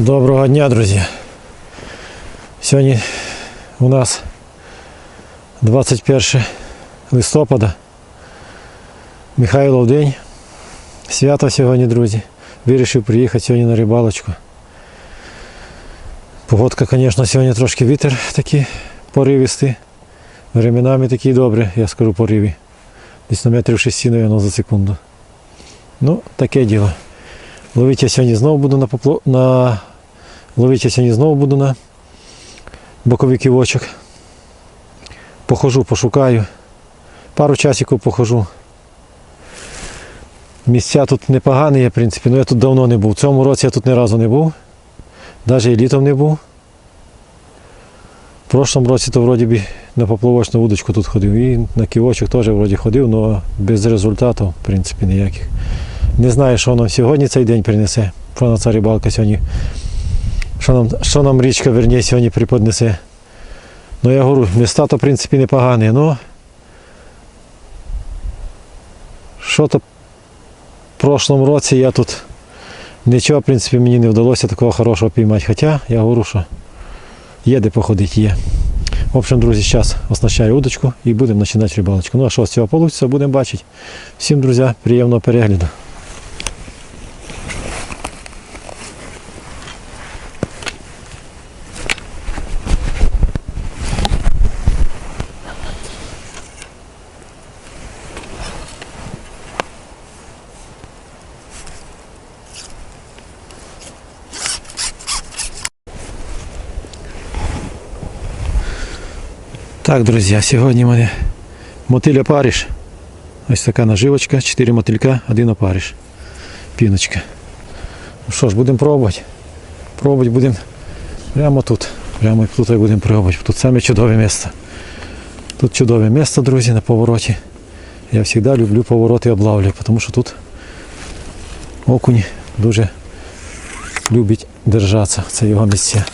Доброго дня, друзі. Сьогодні у нас 21 листопада. Михайлов день. Свято сьогодні, друзі. Вирішив приїхати сьогодні на рибалочку. Погодка, звісно, сьогодні трошки вітер такий поривистий. Временами такі добре, я скажу пориві. Десь на метрів 6, наверное, за секунду. Ну, таке діло. Ловити я сьогодні знову буду на попло... на Ловити сьогодні знову буду на боковий ківочок. Похожу, пошукаю. Пару часиків похожу. Місця тут непогані в принципі, але я тут давно не був. В цьому році я тут ні разу не був. Навіть і літом не був. В прошлому році то вроді би на поплавочну вудочку тут ходив. І на ківочок теж вроді ходив, але без результату, в принципі, ніяких. Не знаю, що нам сьогодні цей день принесе. Що нам ця рибалка сьогодні що нам, що нам річка верні сьогодні преподнесе. Ну я говорю, міста то в принципі непогані, але що то в прошлому році я тут нічого, в принципі, мені не вдалося такого хорошого піймати. Хоча я говорю, що є де походити, є. В общем, друзі, зараз оснащаю удочку і будемо починати рибалочку. Ну а що з цього вийде, будемо бачити. Всім, друзі, приємного перегляду. Так, друзі, сьогодні в мене мотиль опариш. Ось така наживочка, 4 мотилька, один опариш. Піночка. Ну що ж, будемо пробувати. Пробувати будемо прямо тут. Прямо тут і будемо пробувати. Тут саме чудове місце. Тут чудове місце, друзі, на повороті. Я завжди люблю повороти облавлювати, тому що тут окунь дуже любить держатися. Це його місця.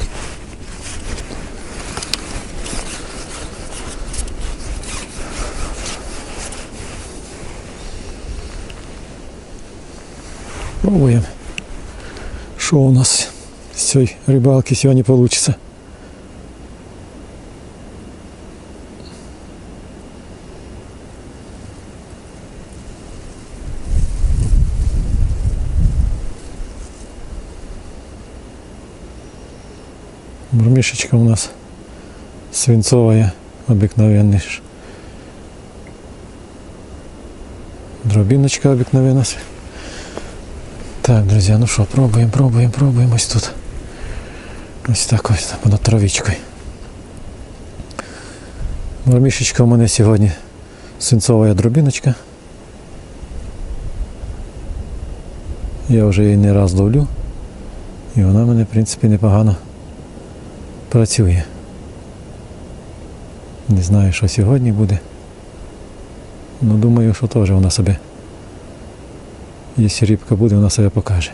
Пробуємо. Що у нас з цієї рибалки сьогодні вийде. Бурмішечка у нас свинцовая, обыкновенный. ж. Дробиночка обыкновенная. Так, друзі, ну що, пробуємо, пробуємо, пробуємо ось тут. Ось так ось понад травичкою. Мормішечка у мене сьогодні свинцова дробіночка. Я вже її не раз ловлю. І вона мене, в принципі, непогано працює. Не знаю, що сьогодні буде. Ну думаю, що теж вона себе Якщо рибка буде, вона себе покаже.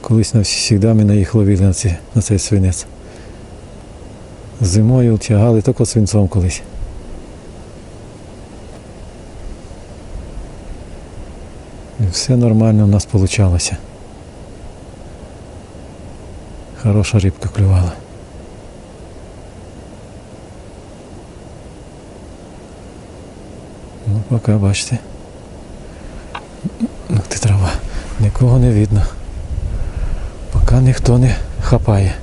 Колись навсігда ми на їх ловили на, ці, на цей свинець. Зимою тягали тільки свинцом колись. І все нормально у нас вийшло. Хороша рибка клювала. Ну, поки бачите. Ну ти трава. Нікого не видно. Поки ніхто не хапає.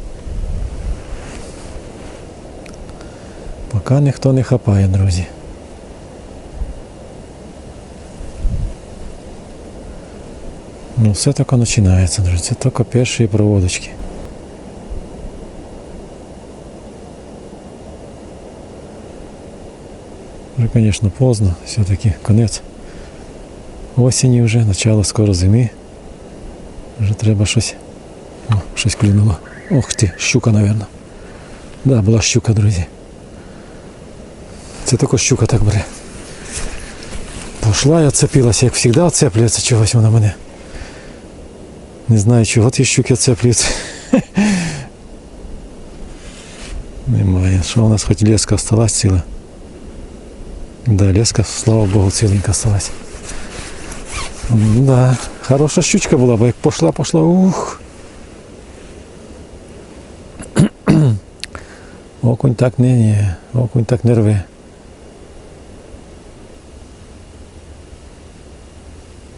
Поки ніхто не хапає, друзі. Ну все тільки починається, друзі. Це тільки перші проводочки. Вже, звісно, поздно, все-таки конець осені вже, начало скоро зими. Вже треба щось. О, щось клюнуло. Ох ти, щука, мабуть. Да, була щука, друзі. Це також щука так бере. Пошла і оцепилася, як завжди оцеплюється чогось вона мене. Не знаю, чого ті щуки оцеплюються. Немає. Що у нас хоч леска осталась ціла? Да, леска, слава Богу, ціленька осталась. Да, Хороша щучка була, бо як пошла, пошла, ух. Окунь так не ні, окунь так не рве.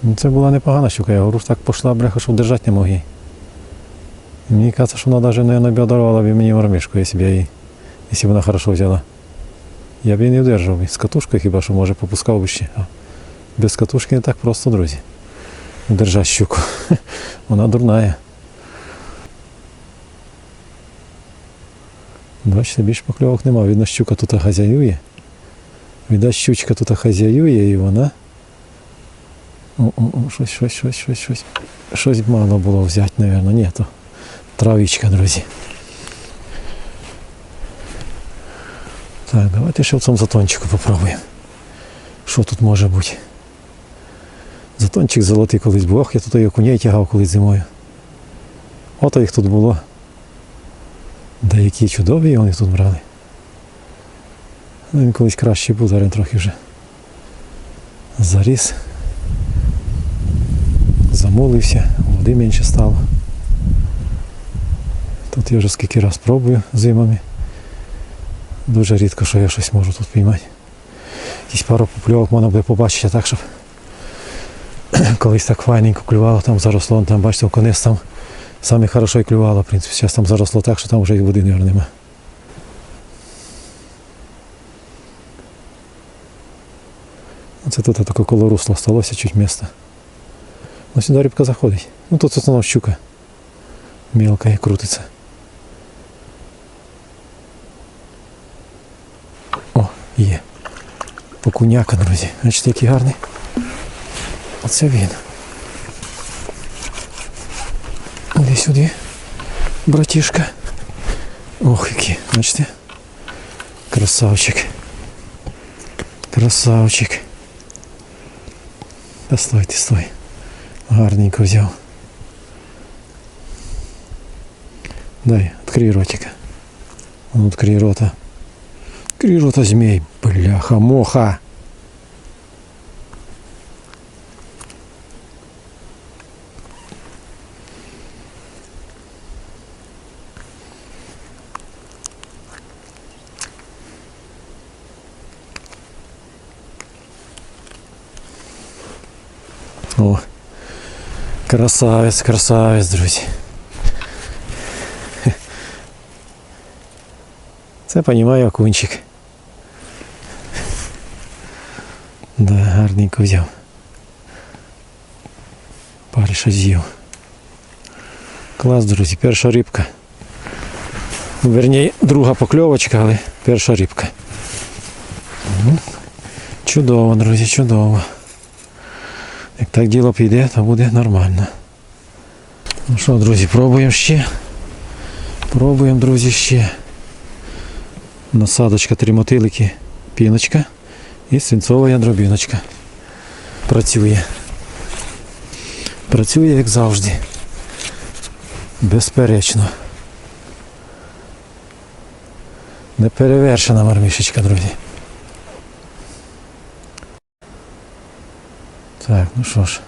Ну, це була непогана щука, я говорю, так пошла бреха, щоб держати не могли. її. Мені каже, що вона навіть наверное, б дарувала б мені мормішку, якщо б я її, якщо б вона хорошо взяла. Я б її не вдержав, З катушкою хіба що може попускав би ще. Без катушки не так просто, друзі. Держать щуку. Вона дурная. Бачите, більш покльовок нема. Видно, щука тут хазяює. Видать, щучка тут хазяює і вона. О, о, о, щось, щось, щось, щось, щось. Щось мало було взяти, мабуть. Ні, то травичка, друзі. Так, давайте ще в цьому затончику попробуємо. Що тут може бути? Затончик золотий колись був. Ох, я тут і окуней тягав колись зимою. Ото їх тут було. Деякі чудові вони тут брали. Ну, він колись краще був, зараз трохи вже заріс. Замулився, води менше стало. Тут я вже скільки раз пробую зимами. Дуже рідко, що я щось можу тут піймати. Якісь пару попльовок можна буде побачити так, щоб колись так файненько клювало, там заросло, там, бачите, конець там саме хорошо і клювало, в принципі. Зараз там заросло так, що там вже і води мабуть, нема. Оце тут таке коло русла сталося чуть місто. Ну сюди рибка заходить. Ну тут основна щука. Мілка і крутиться. О, є. Окуняка, друзі. Бачите, який гарний. Оце він. Іди сюди, братішка. Ох, який, бачите? Красавчик. Красавчик. Та стой, ти стой. Гарненько взяв. Дай, открий ротика. Ну, открий рота. Открий рота, змей. Бляха, моха. О, красавець, красавець, друзі. Це понімаю окунчик. Да, гарненько взяв. Париша з'їв. Клас, друзі, перша рибка. Верні, друга покльовочка, але перша рибка. Чудово, друзі, чудово. Так діло піде, то буде нормально. Ну що, друзі, пробуємо ще. Пробуємо, друзі, ще. Насадочка, три мотилики, піночка і свинцова ядробіночка. Працює. Працює, як завжди. Безперечно. Неперевершена мармішечка, друзі. Так, ну що ж.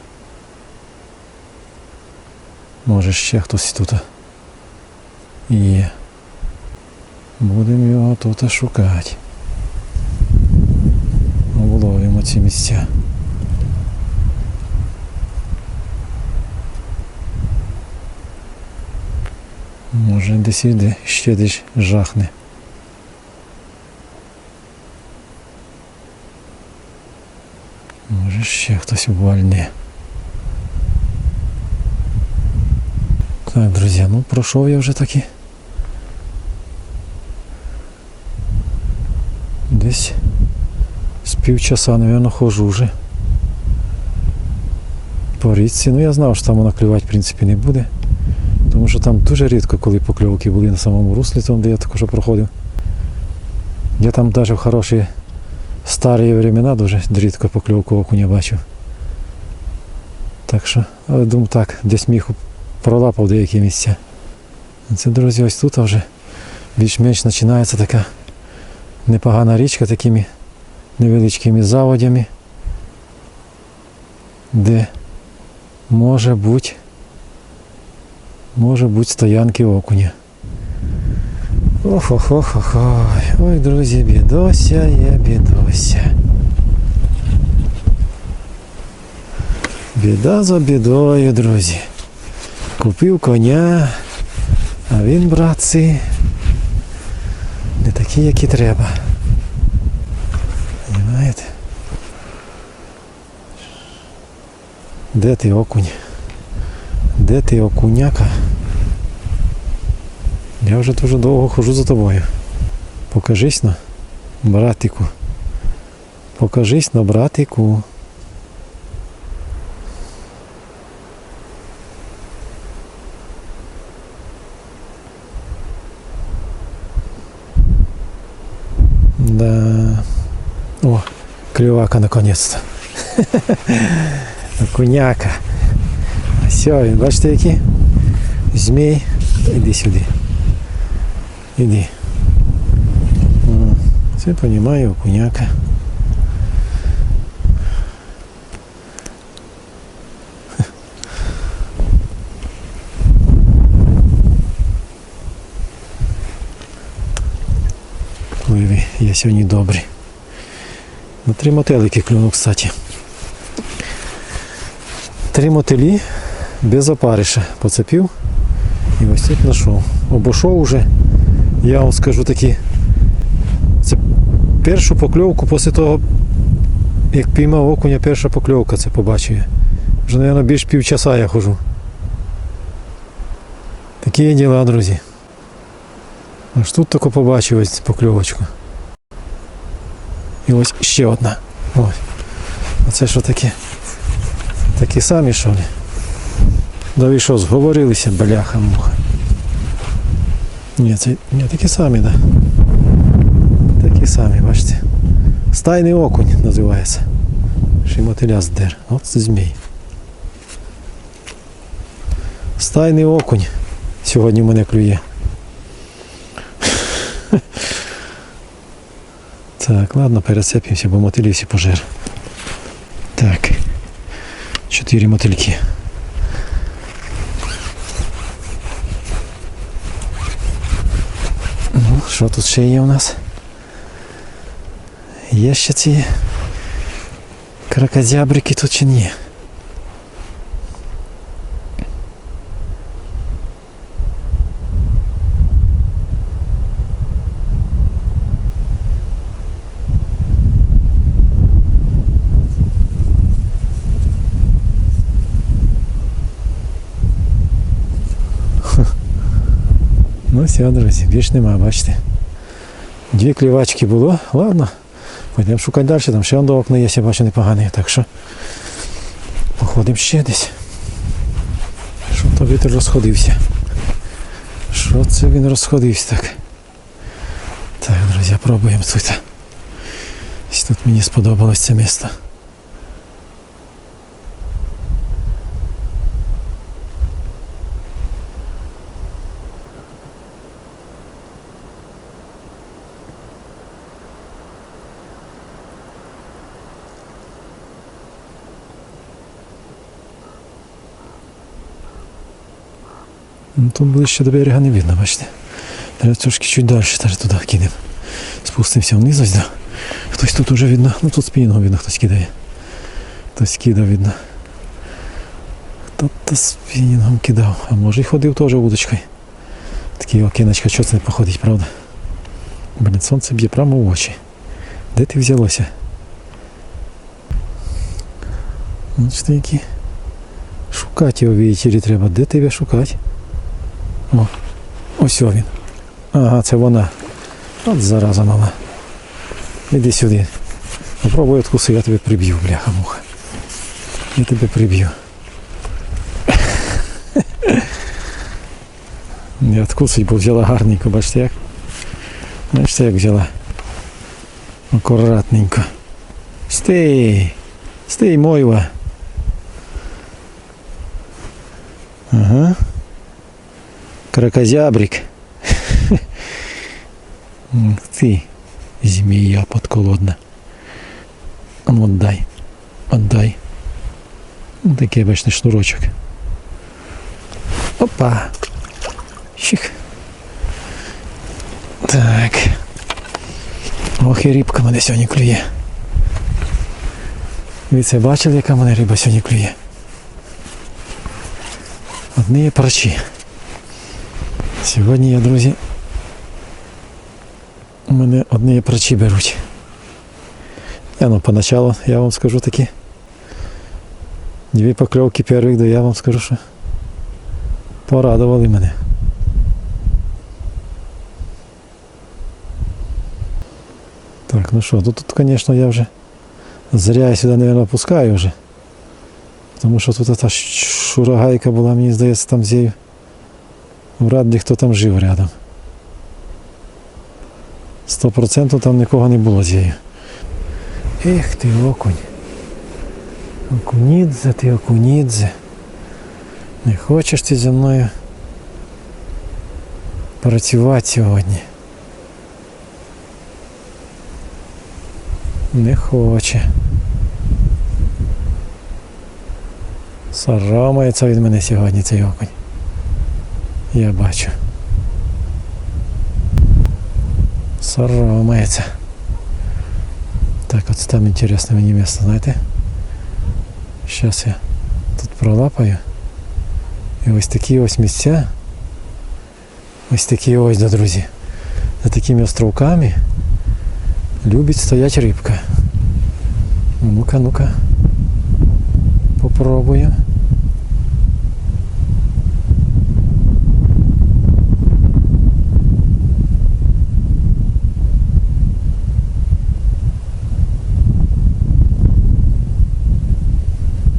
Може ще хтось тут є. Будемо його тут шукати. Обловимо ці місця. Може десь іде, ще десь жахне. Може ще хтось вальне. Так, друзі, ну пройшов я вже таки. Десь з півчаса, мабуть, хожу вже. По річці. Ну я знав, що там вона клювати в принципі не буде. Тому що там дуже рідко, коли покльовки були на самому руслі, там, де я також проходив. Я там навіть в хороші старі времена дуже рідко покльовку окуня бачив. Так що, але думаю так, десь міг пролапав деякі місця. Це, друзі, ось тут вже більш-менш починається така непогана річка такими невеличкими заводями, де може бути може бути стоянки окуня. Ох-ох-ох-ох. Ой, друзі, бідося є бідося. Біда за бідою, друзі. Купив коня, а він, братці, не такий, як і треба. Понимаєте? Де ти окунь? Де ти окуняка? Я вже дуже довго хожу за тобою. Покажись на братику. Покажись на братику. Да. О, клювака наконец-то. Окуняка. Все, бачите які? Змій. Іди сюди. Іди. Це понімаю окуняка. Пливи, я сьогодні добрий. На три мотелики клюнув, кстати. Три мотилі без опариша поцепив і ось тут знайшов. Обійшов уже, я вам скажу такі. Це першу покльовку після того, як піймав окуня, перша покльовка це побачив. Вже, мабуть, більш півчаса я хожу. Такі є діла, друзі. Аж тут тільки побачив ось покльовочку. І ось ще одна. Ось. Оце що таке? Такі самі що ли? Да що, зговорилися, бляха муха. Ні, це ні, такі самі, да. Такі самі, бачите. Стайний окунь називається. Шимотиля здер. От це змій. Стайний окунь сьогодні мене клює. Так, ладно, перецепимося, бо мотилі всі пожер. Так. Чотири мотильки. що тут ще є у нас? Є ще ці кракозябрики тут чи ні? Ну все, друзі, більш нема, бачите. Дві клівачки було, ладно. Пойдемо шукати далі, там ще до окна є, я бачу непогане, так що походимо ще десь. Що то вітер розходився. Що це він розходився так? Так, друзі, пробуємо тут. Тут мені сподобалось це місто. Ну, Тут ближче до берега не видно, бачите. Треба трошки чуть далі теж туди кинемо. Спустимося вниз ось, да. Хтось тут уже видно, ну тут спінного видно, хтось кидає. Хтось кидав, видно. Хто-то спінінгом кидав, а може й ходив теж удочкою. Такий окиночка, що це не походить, правда? Блін, сонце б'є прямо в очі. Де ти взялося? Бачите, які. Шукати його вітері треба. Де тебе шукати? О, ось він. Ага, це вона. От зараза мала. Іди сюди. Попробуй откуси, я тебе приб'ю, бляха муха. Я тебе приб'ю. Не откусить, бо взяла гарненько, бачите як? Бачите, як взяла. Акуратненько. Стій! Стій, мойва. Ага. Кракозябрик. Ты, змея подколодна. Ну отдай. Отдай. Ну, такий бачний шнурочок. Опа. Щих. Так. Ох і рибка мене сьогодні клює. Ви це бачили, яка мене риба сьогодні клює? Одні парчі. Сьогодні я, друзі, у мене одні є парчі беруть. Я ну поначалу, я вам скажу такі. Дві покльовки перших, да я вам скажу, що порадували мене. Так, ну що, тут, тут, звісно, я вже зря я сюди, мабуть, опускаю вже. Тому що тут та шурагайка була, мені здається, там зею. Вряд ли хто там жив рядом. Сто процентів там нікого не було зею. Ех ти окунь. Окунідзе, ти окунідзе. Не хочеш ти зі мною працювати сьогодні? Не хоче. Соромається від мене сьогодні цей окунь. Я бачу. Соромається. Так, от там інтересне мені місце, знаєте? Зараз я тут пролапаю. І ось такі ось місця. Ось такі ось, да, друзі. За такими островками любить стоять рибка. Ну-ка, ну-ка. Попробуємо.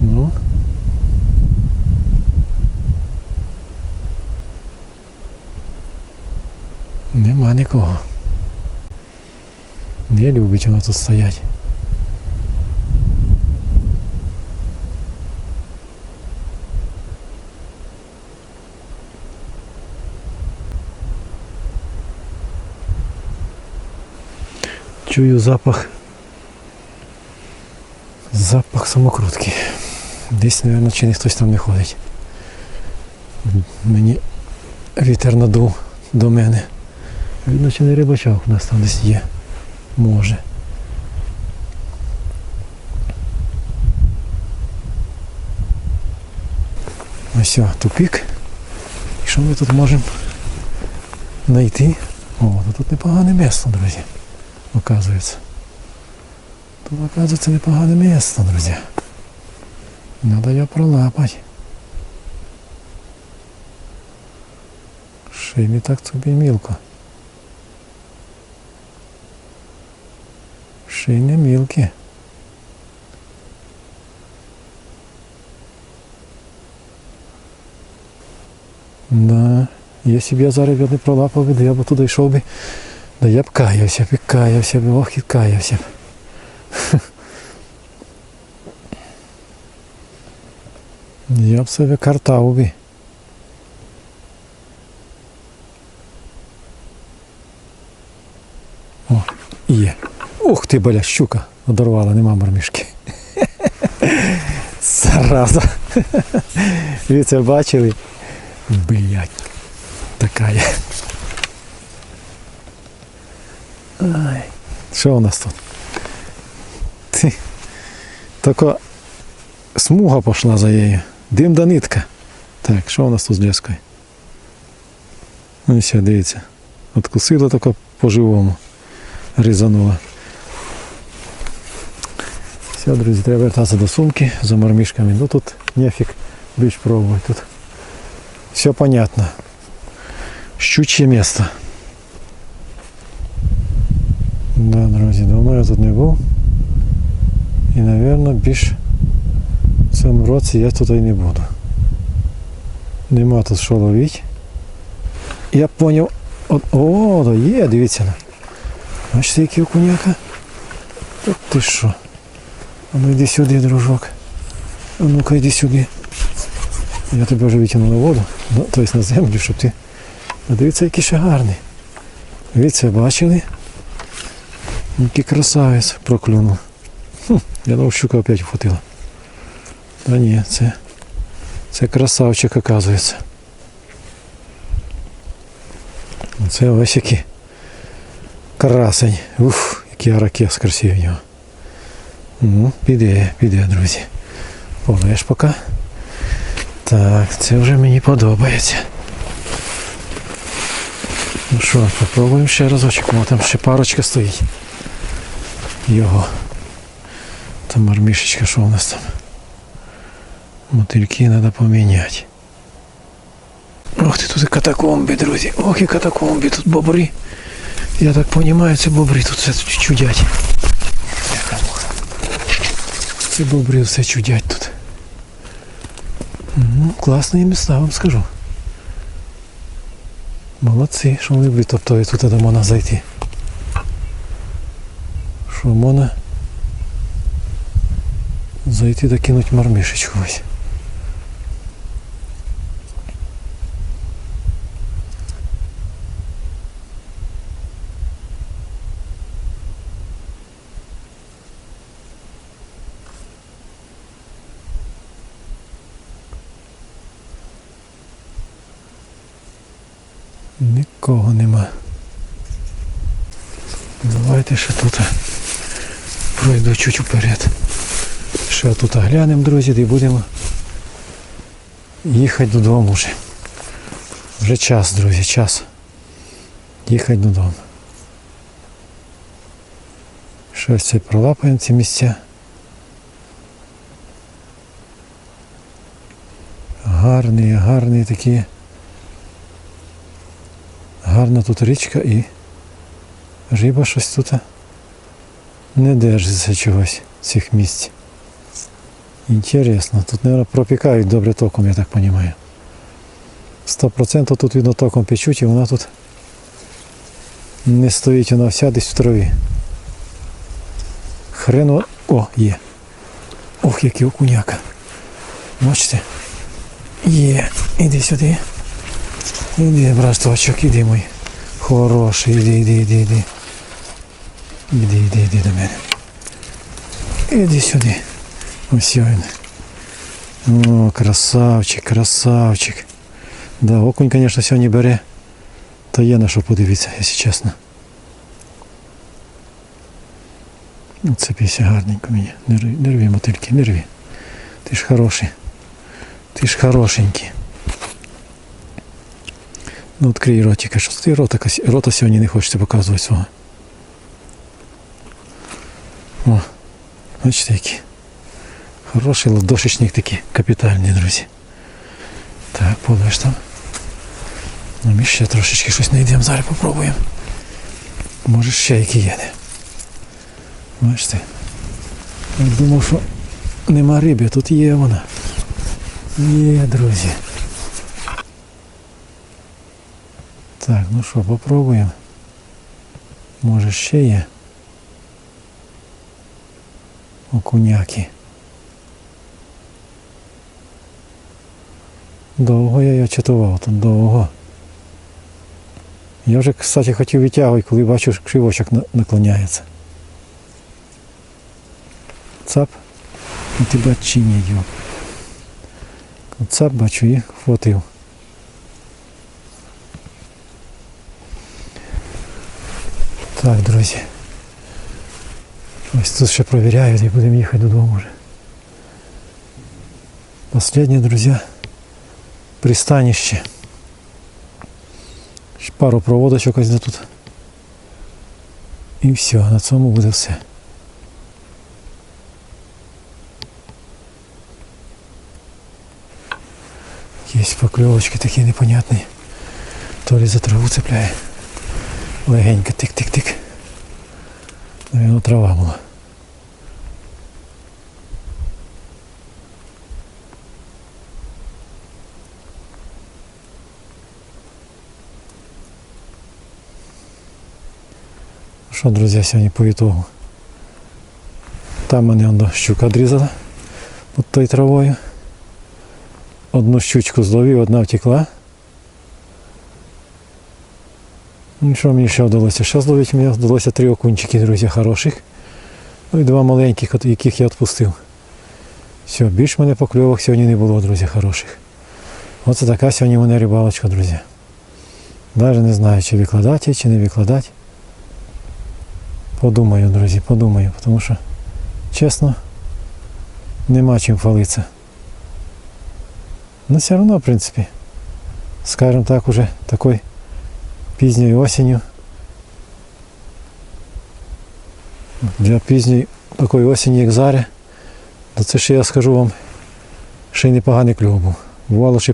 Ну. Нема нікого. Любить вона тут стоять. Чую запах. Запах самокрутки. Десь, мабуть, чи не хтось там не ходить. Мені вітер надув до мене. Видно, чи не рибачок у нас там десь є. Може. Ось о, тупик. І що ми тут можемо знайти? О, ну тут непогане місце, друзі. Оказується. Тут оказується непогане місце, друзі. Надо його пролапати. Ще й не так тобі мілко. Ще й. Да. Якщо б я зараз не пролапав, то я б туди йшов би, да я б каявся б, і каявся ох і каявся. Я б себе картав би. О, є. Ух ти, бля, щука одорвала, нема мормішки. Зараза. Ви це бачили? Блять. Така є. Ай. Що у нас тут? Ти. Така смуга пішла за нею. Дим да нитка. Так, що у нас тут з лескою? Ну все, дивіться. Откусила тако по-живому. Різанула. Все, друзі, треба вертатися до сумки за мормішками. Ну тут нефіг більш пробувати. Тут все понятно. Щучье місто. Да, друзі, давно я тут не був. І, мабуть, більш в цьому році я тут і не буду. Нема тут що ловити. Я поняв. От, о, да є, дивіться. Бачите, який окуняка? Та ти що? А ну йди сюди, дружок. А ну-ка йди сюди. Я тебе вже витягнув на воду, ну, тобто на землю, щоб ти. А дивіться, який ще гарний. Дивіться, бачили? Який красавець проклюнув. Хм, я думав, щука опять вхватила. Та ні, це, це красавчик, оказується. Це ось які Красень. Уф, який аракес красивий в нього. Ну, піде, піде, друзі. Полеш поки. Так, це вже мені подобається. Ну що, попробуємо ще разочок. О, там ще парочка стоїть. Його. Там армішечка, що у нас там? Мотильки треба поміняти. Ох ти тут і катакомби, друзі. Ох і катакомби, тут бобри. Я так розумію, це бобри тут все чудять. Це бобри все чудять тут. Ну, класні міста, вам скажу. Молодці, що вони витоптують тут до можна зайти. Що можна зайти докинуть мармішечку ось. Нікого нема. Давайте ще тут пройду чуть вперед. Ще тут глянемо, друзі, і будемо їхати додому вже. Вже час, друзі, час. Їхати додому. Щось це пролапаємо ці місця. Гарні, гарні такі. Гарна тут річка і риба щось тут не держиться чогось цих місць. Інтересно, тут, мабуть, пропікають добре током, я так розумію. 100% тут видно током печуть і вона тут не стоїть, вона вся десь в траві. Хрено. О, є. Ох, який окуняка. Бачите? Є. Іди сюди. Іди, браточок, іди мой. Хороший, іди, іди, іди, іди. Іди, іди, іди до мене. Іди сюди. Ось він. О, красавчик, красавчик. Да, окунь, звісно, сьогодні бере. Та є на що подивитися, якщо чесно. Це пісня гарненько мені. Не рви, не рви мотильки, не рви. Ти ж хороший. Ти ж хорошенький. Ну, відкрий ротика, що ти рота, рота сьогодні не хочете показувати свого. О, бачите які. Хороший ладошечник такий, капітальний, друзі. Так, полиш там. Ну, ми ще трошечки щось знайдемо, зараз попробуємо. Може ще які є. Бачите? Я думав, що нема риби, тут є вона. Є, друзі. Так, ну що, попробуємо. Може ще є. Окуняки. Довго я його чатував, тут довго. Я вже, кстати, хотів витягувати, коли бачу, що кривочок наклоняється. Цап. І ти бачині його. Цап бачу і хватив. Так, друзі. Ось тут ще провіряють і будемо їхати додому вже. Последнє, друзі, пристанище. Пару проводочок ось тут. І все, на цьому буде все. Якісь покльовочки такі непонятні. То ли за траву цепляє. Легенько тик-тик-тик. Наверно, трава була. Що, друзі, сьогодні по ітогу. Там мене он, щука відрізала під тою травою. Одну щучку зловив, одна втекла. Ну, що мені ще вдалося? Ще зловити мені вдалося три окунчики, друзі, хороших. Ну і два маленьких, яких я відпустив. Все, більш мене покльовок сьогодні не було, друзі, хороших. Оце така сьогодні мене рибалочка, друзі. Навіть не знаю, чи викладати, чи не викладати. Подумаю, друзі, подумаю, тому що, чесно, нема чим хвалитися. Ну, все одно, в принципі, скажімо так, уже такой пізньою осінню. Для пізньої такої осені, як зараз, то це ще я скажу вам, ще й непоганий кльов був. Бувало ще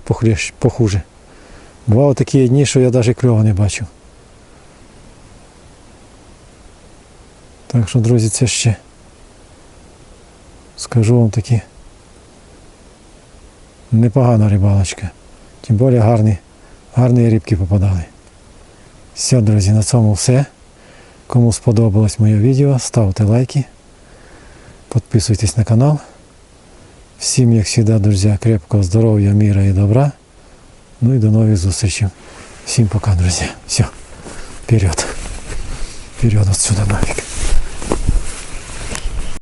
похуже. Бувало такі дні, що я навіть кльова не бачив. Так що, друзі, це ще скажу вам такі непогана рибалочка. Тим більше гарні, гарні рибки попадали. Все, друзі, на цьому все. Кому сподобалось моє відео, ставте лайки, підписуйтесь на канал. Всім, як завжди, друзі, крепкого здоров'я, міра і добра. Ну і до нових зустрічей. Всім пока, друзі. Все. Вперед. Вперед отсюда нафиг.